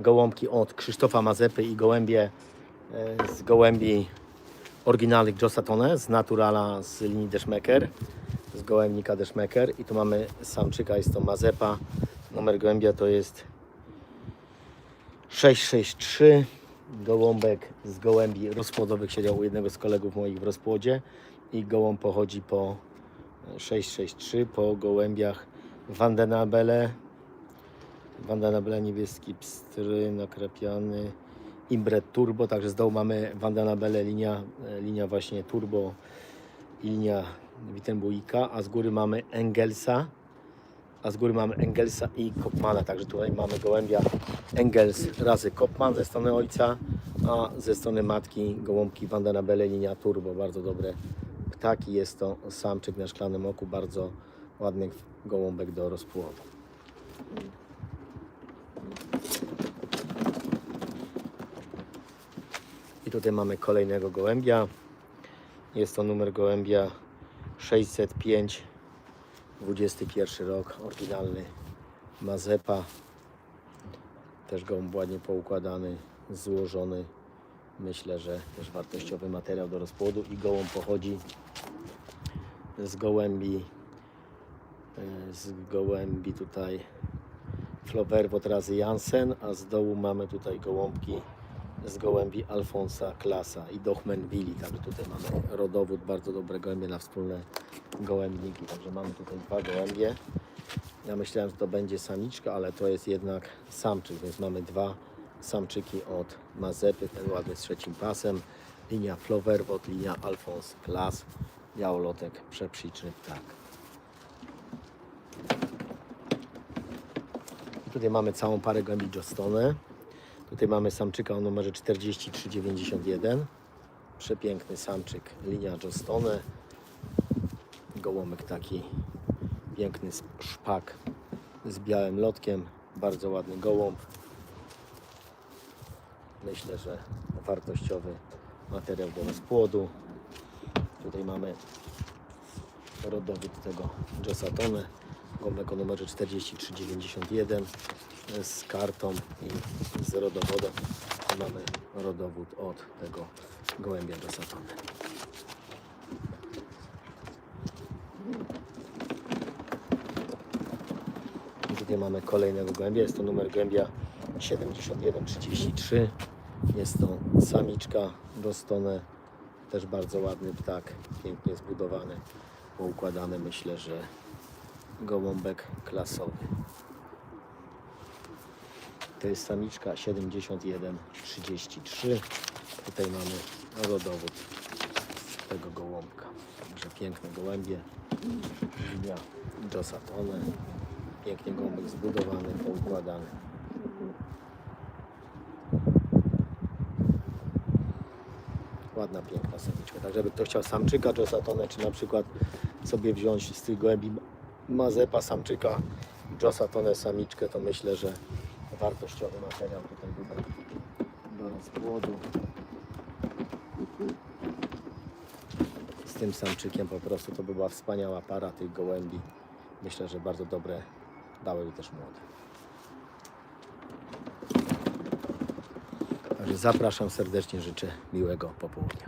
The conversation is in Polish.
gołąbki od Krzysztofa Mazepy i gołębie e, z gołębi oryginalnych Josatone z Naturala z linii Deszmeker, z gołębnika Deszmeker. I tu mamy samczyka, jest to Mazepa, numer gołębia to jest 663, gołąbek z gołębi rozpłodowych siedział u jednego z kolegów moich w rozpłodzie. I gołąb pochodzi po 663, po gołębiach Vandenabele, Vandenabele niebieski pstry, nakrapiany, Imbret Turbo, także z dołu mamy Vandenabele linia, e, linia właśnie Turbo i linia Wittenbuika, a z góry mamy Engelsa, a z góry mamy Engelsa i Kopmana, także tutaj mamy gołębia. Engels razy Kopman ze strony ojca, a ze strony matki gołąbki Vandenabele linia Turbo, bardzo dobre ptaki, jest to samczyk na szklanym oku, bardzo ładny gołąbek do rozpłodu. Tutaj mamy kolejnego gołębia. Jest to numer gołębia 605, 21 rok, oryginalny Mazepa. Też gołąb ładnie poukładany, złożony. Myślę, że też wartościowy materiał do rozpłodu i gołąb pochodzi z gołębi e, z gołębi tutaj Flowerwot razy Jansen, a z dołu mamy tutaj gołąbki z gołębi Alfonsa Klasa i Dochmen Willi. Także tutaj mamy rodowód, bardzo dobre gołębie na wspólne gołębniki. Także mamy tutaj dwa gołębie. Ja myślałem, że to będzie samiczka, ale to jest jednak samczyk, więc mamy dwa samczyki od Mazepy, ten ładny z trzecim pasem. Linia Flowerwot, linia Alfons Klas, białolotek, przepsiczny ptak. Tutaj mamy całą parę gołębi Jostone. Tutaj mamy samczyka o numerze 4391. Przepiękny samczyk, linia Jostone. Gołąbek taki piękny szpak z białym lotkiem. Bardzo ładny gołąb. Myślę, że wartościowy materiał do rozpłodu. Tutaj mamy rodowód tego Josatone. Gołąbek o numerze 4391 z kartą i z rodowodem. Mamy rodowód od tego gołębia Josatone. I tutaj mamy kolejnego gołębia. Jest to numer gołębia 7133. Jest to samiczka dostone. Też bardzo ładny ptak. Pięknie zbudowany, poukładany. Myślę, że gołąbek klasowy. To jest samiczka 7133. Tutaj mamy rodowód tego gołąbka. Także piękne gołębie. Linia Josatone. Pięknie gołąbek zbudowany, poukładany. Ładna, piękna samiczka. Tak, żeby ktoś chciał samczyka Josatone, czy na przykład sobie wziąć z tych gołębi Mazepa samczyka, Josatone samiczkę, to myślę, że wartościowy materiał tutaj wybrać do rozpłodu. Z tym samczykiem po prostu to by była wspaniała para tych gołębi. Myślę, że bardzo dobre dałyby też młode. Także zapraszam serdecznie, życzę miłego popołudnia.